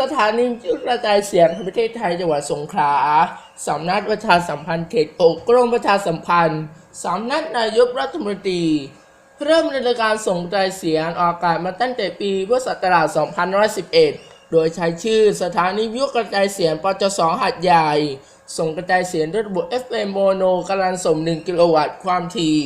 สถานียุกระจายเสียงแห่งประเทศไทยจังหวัดสงขลาสำนักประชาสัมพันธ์เขตอกกรมประชาสัมพันธ์สำนักนายกรัฐมนตรี เริ่มดำเนินการส่งกระจายเสียงออกอากาศมาตั้งแต่ปีพุทธศักราช2511 โดยใช้ชื่อสถานีวิทยุกระจายเสียงปจสหัดใหญ่ ส่งกระจายเสียงด้วยระบบ FM โมโนกำลังส่ง 1 กิโลวัตต์ความถี่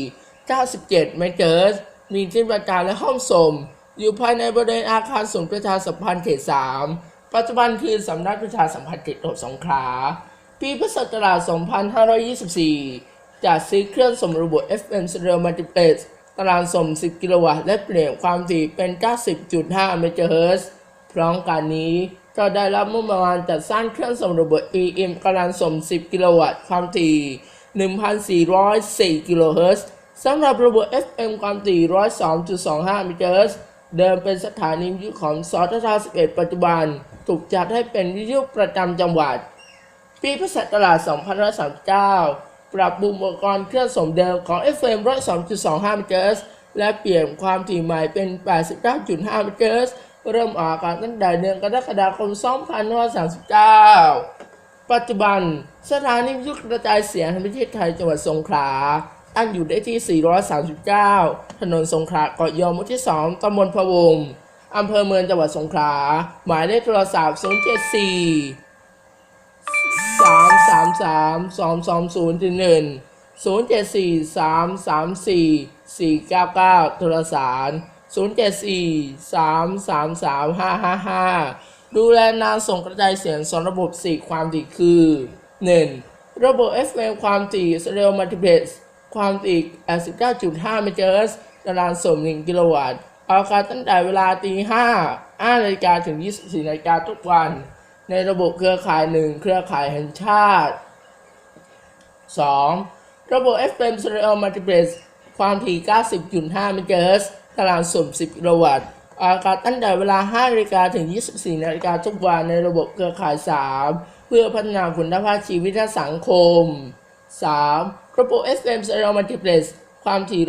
97 เมกะเฮิรตซ์มีที่ประการและห้องส่งอยู่ภายในบริเวณอาคารศูนย์ประชาสัมพันธ์เขต 3 ปัจจุบันคือสำนักประชาสัมพันธ์เขตหกสงขลาปีพุทธศักราช 2524 จัดซื้อเครื่องส่งระบบ FM Stereo Multiplex ตารางส่ง10 กิโลวัตต์และเปลี่ยนความถี่เป็น 90.5 เมกะเฮิรตซ์พร้อมกันนี้ก็ได้รับมุมประมาณจัดสร้างเครื่องส่งระบบ EM กำลังส่ง10 กิโลวัตต์ ความถี่ 1,404 กิโลเฮิรตซ์สำหรับระบบ FM ความถี่ 102.25 เมกะเฮิรตซ์เดิมเป็นสถานีวิทยุของสทท11 ปัจจุบัน ถูกจัดให้เป็นวิทยุประจำจังหวัด ปีพุทธศักราช2539 ปรับปรุงอุปกรณ์เครื่องส่งเดิมของ FM 102.25เมกะเฮิรตซ์และเปลี่ยนความถี่ใหม่เป็น 89.5เมกะเฮิรตซ์เริ่มออกอากาศตั้งแต่เดือนกรกฎาคม 2539 ปัจจุบัน สถานีวิทยุกระจายเสียงแห่งประเทศไทยจังหวัดสงขลาตั้งอยู่ได้ที่ 439 ถนนสงขลาเกาะยอหมุที่ 2ตำบลพะวง อำเภอเมืองจังหวัดสงขลา หมายเลขโทรศัพท์ 074สามสามสามสองสองศูนย์ถึงหนึ่งศูนย์เจ็ดสี่สามสามสี่สี่เก้าเก้าโทรสารศูนย์เจ็ดสี่สามสามสามห้าห้าห้าดูแลนานส่งกระจายเสียงสองระบบสี่ความถี่คือหนึ่งระบบ FM ความถี่สเริโอมัลติเพล็กซ์ความถี่89.5เมกะเฮิรตซ์ตารางส่ง1กิโลวัตต์ ออกอากาศตั้งแต่เวลาตี5 5นาฬิกาถึง 24นาฬิกาทุกวัน ในระบบเครือข่ายหนึ่งเครือข่ายแห่งชาติ 2. ระบบ FM Stereo Multiplex ความถี่ 90.5เมกะเฮิรตซ์ตารางส่ง10 กิโลวัตต์ออกอากาศตั้งแต่เวลา 5นาฬิกาถึง 24นาฬิกาทุกวันในระบบเครือข่าย 3 เพื่อพัฒนาคุณภาพชีวิตและสังคม 3. ระบบ FM Stereo Multiplex ความถี่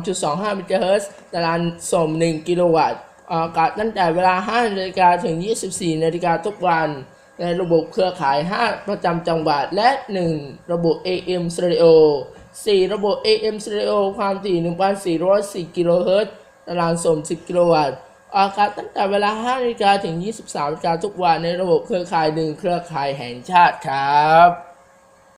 102.25เมกะเฮิรตซ์ตารางส่ง1กิโลวัตต์ออกอากาศตั้งแต่เวลา 5 นาฬิกาถึง 24 นาฬิกาทุกวัน ในระบบเครือข่าย 5 ประจำจังหวัด และ 1 ระบบ AM Stereo 4 ระบบ AM Stereo ความถี่ 1,404 กิโลเฮิรตซ์ตารางส่ง10 กิโลวัตต์ออกอากาศตั้งแต่เวลา 5 นาฬิกาถึง 23 นาฬิกาทุกวันในระบบเครือข่าย 1 เครือข่ายแห่งชาติครับ